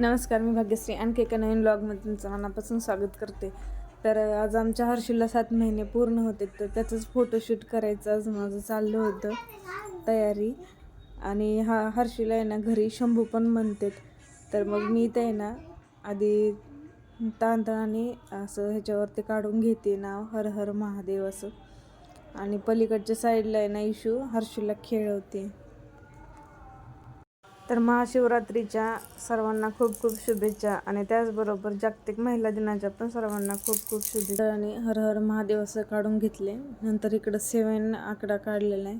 नमस्कार मी भाग्यश्री. आणखी एका नवीन ब्लॉगमध्ये तुमचं मनापासून स्वागत करते. तर आज आमच्या हर्षीला सात महिने पूर्ण होते तर त्याचंच फोटोशूट करायचं आज माझं चाललं होतं तयारी. आणि हा हर्षीला आहे ना घरी शंभू पण म्हणतात. तर मग मी ते आहे ना आधी ताणतणाने असं ह्याच्यावरती काढून घेते नाव हर हर महादेव असं. आणि पलीकडच्या साईडला आहे ना इशू हर्षीला खेळवते. तर महाशिवरात्रीच्या सर्वांना खूप खूप शुभेच्छा आणि त्याचबरोबर जागतिक महिला दिनाच्या पण सर्वांना खूप खूप शुभेच्छा. आणि हर हर महादेव असं काढून घेतले. नंतर इकडं सेवन आकडा काढलेला आहे.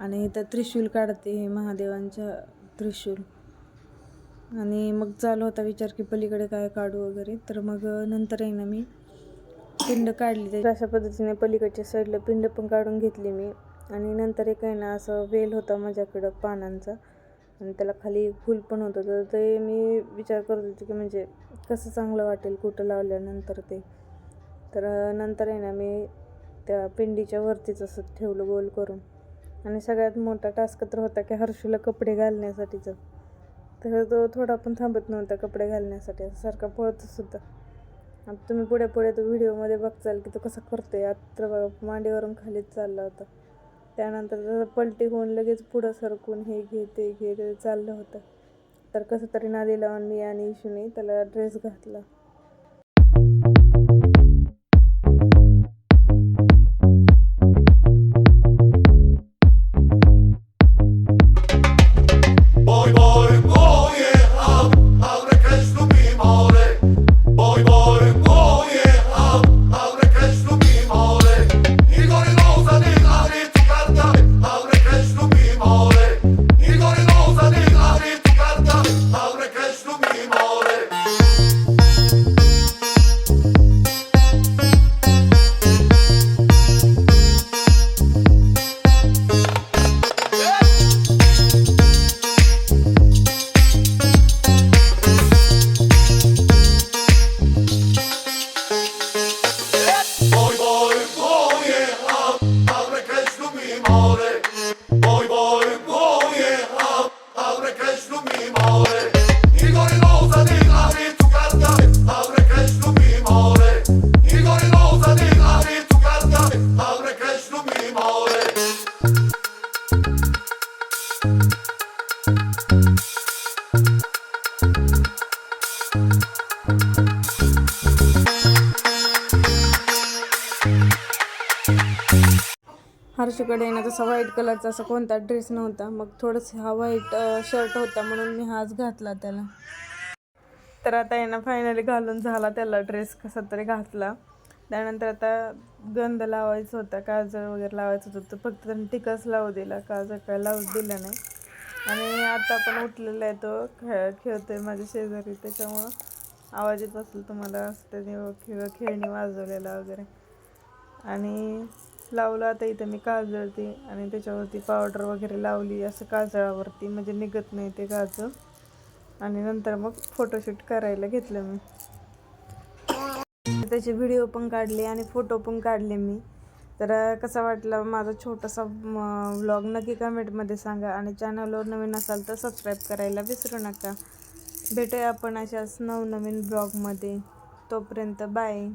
आणि इथं त्रिशूल काढते हे महादेवांच्या त्रिशूल. आणि मग चालू होता विचार की पलीकडे काय काढू वगैरे. तर मग नंतर आहे ना मी पिंड काढली. तर अशा पद्धतीने पलीकडच्या साईडला पिंड पण काढून घेतली मी. आणि नंतर एक आहे ना असं वेल होता माझ्याकडं पानांचा. आणि त्याला खाली फूल पण होतं. तर ते मी विचार करत होते की म्हणजे कसं चांगलं वाटेल कुठं लावल्यानंतर ते. तर नंतर आहे ना मी त्या पिंडीच्या वरतीच असं ठेवलं गोल करून. आणि सगळ्यात मोठा टास्क तर होता की हर्षूला कपडे घालण्यासाठीचं. तर तो थोडा पण थांबत नव्हता कपडे घालण्यासाठी. असं सारखा पळतच आता तुम्ही पुढे पुढे तो व्हिडिओमध्ये बघचाल की तो कसा करतो आहे आत्र बघा मांडीवरून खालीच चालला होता. त्यानंतर पलटी होऊन लगेच पुढं सरकून हे घे ते घे ते चाललं होतं. तर कसं तरी नादी लावून मी आणि इशूने त्याला ड्रेस घातला. हर्षीकडे ना तसा व्हाईट कलरचा असा कोणता ड्रेस नव्हता. मग थोडंसं हा व्हाईट शर्ट होता म्हणून मी हाच घातला त्याला. तर आता यांना फायनली घालून झाला त्याला ड्रेस कसा तरी घातला. त्यानंतर आता गंध लावायचं होता काजळ वगैरे लावायचं होतं. तर फक्त त्यांनी टिकाच लावू दिला काजळ काय लावू दिला नाही. आणि आता पण उठलेला आहे तो खेळ खेळतोय माझ्या शेजारी त्याच्यामुळं आवाज येत असेल तुम्हाला असं त्याने खेळ खेळणी वाजवलेला वगैरे. आणि लावलं आता इथं मी काजळते आणि त्याच्यावरती पावडर वगैरे लावली असं काजळावरती म्हणजे निघत नाही ते काजळ आणि नंतर मग फोटोशूट करायला घेतलं मी. त्याचे व्हिडिओ पण काढले आणि फोटो पण काढले मी. तर कसा वाटला माझा छोटासा व्लॉग नक्की कमेंटमध्ये सांगा आणि चॅनलवर नवीन असाल तर सबस्क्राईब करायला विसरू नका. भेटूया आपण अशाच नवनवीन ब्लॉगमध्ये तोपर्यंत बाय